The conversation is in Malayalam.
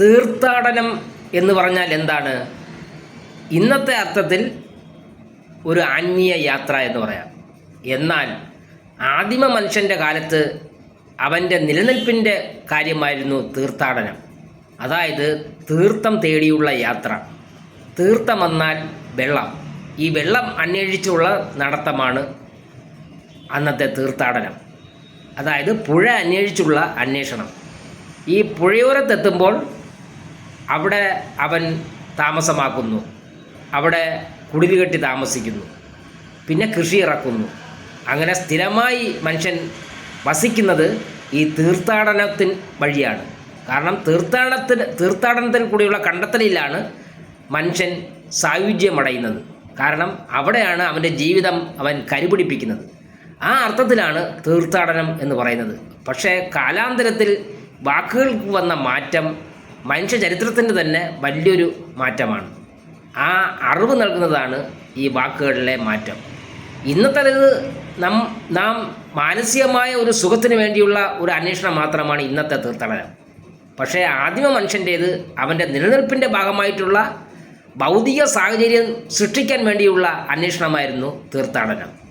തീർത്ഥാടനം എന്ന് പറഞ്ഞാൽ എന്താണ്? ഇന്നത്തെ അർത്ഥത്തിൽ ഒരു ആത്മീയ യാത്ര എന്ന് പറയാം. എന്നാൽ ആദിമ മനുഷ്യന്റെ കാലത്ത് അവന്റെ നിലനിൽപ്പിന്റെ കാര്യമായിരുന്നു തീർത്ഥാടനം. അതായത് തീർത്ഥം തേടിയുള്ള യാത്ര. തീർത്ഥം എന്നാൽ വെള്ളം. ഈ വെള്ളം അന്വേഷിച്ചുള്ള നടത്തമാണ് അന്നത്തെ തീർത്ഥാടനം. അതായത് പുഴ അന്വേഷിച്ചുള്ള അന്വേഷണം. ഈ പുഴയോരത്തെത്തുമ്പോൾ അവിടെ അവൻ താമസമാക്കുന്നു. അവിടെ കുടിൽ കെട്ടി താമസിക്കുന്നു. പിന്നെ കൃഷി ഇറക്കുന്നു. അങ്ങനെ സ്ഥിരമായി മനുഷ്യൻ വസിക്കുന്നത് ഈ തീർത്ഥാടനത്തിൻ വഴിയാണ്. കാരണം തീർത്ഥാടനത്തിന് തീർത്ഥാടനത്തിൽ കൂടിയുള്ള കണ്ടെത്തലിലാണ് മനുഷ്യൻ സായുജ്യമടയുന്നത്. കാരണം അവിടെയാണ് അവന്റെ ജീവിതം അവൻ കരുപിടിപ്പിക്കുന്നത്. ആ അർത്ഥത്തിലാണ് തീർത്ഥാടനം എന്ന് പറയുന്നത്. പക്ഷേ കാലാന്തരത്തിൽ വാക്കുകൾക്ക് വന്ന മാറ്റം മനുഷ്യ ചരിത്രത്തിന്റെ തന്നെ വലിയൊരു മാറ്റമാണ്. ആ അറിവ് നൽകുന്നതാണ് ഈ വാക്കുകളിലെ മാറ്റം. ഇന്നത്തെ ഇത് നം നാം മാനസികമായ ഒരു സുഖത്തിന് വേണ്ടിയുള്ള ഒരു അന്വേഷണം മാത്രമാണ് ഇന്നത്തെ തീർത്ഥാടനം. പക്ഷേ ആദിമ മനുഷ്യന്റേത് അവന്റെ നിലനിൽപ്പിന്റെ ഭാഗമായിട്ടുള്ള ഭൗതിക സാഹചര്യം സൃഷ്ടിക്കാൻ വേണ്ടിയുള്ള അന്വേഷണമായിരുന്നു തീർത്ഥാടനം.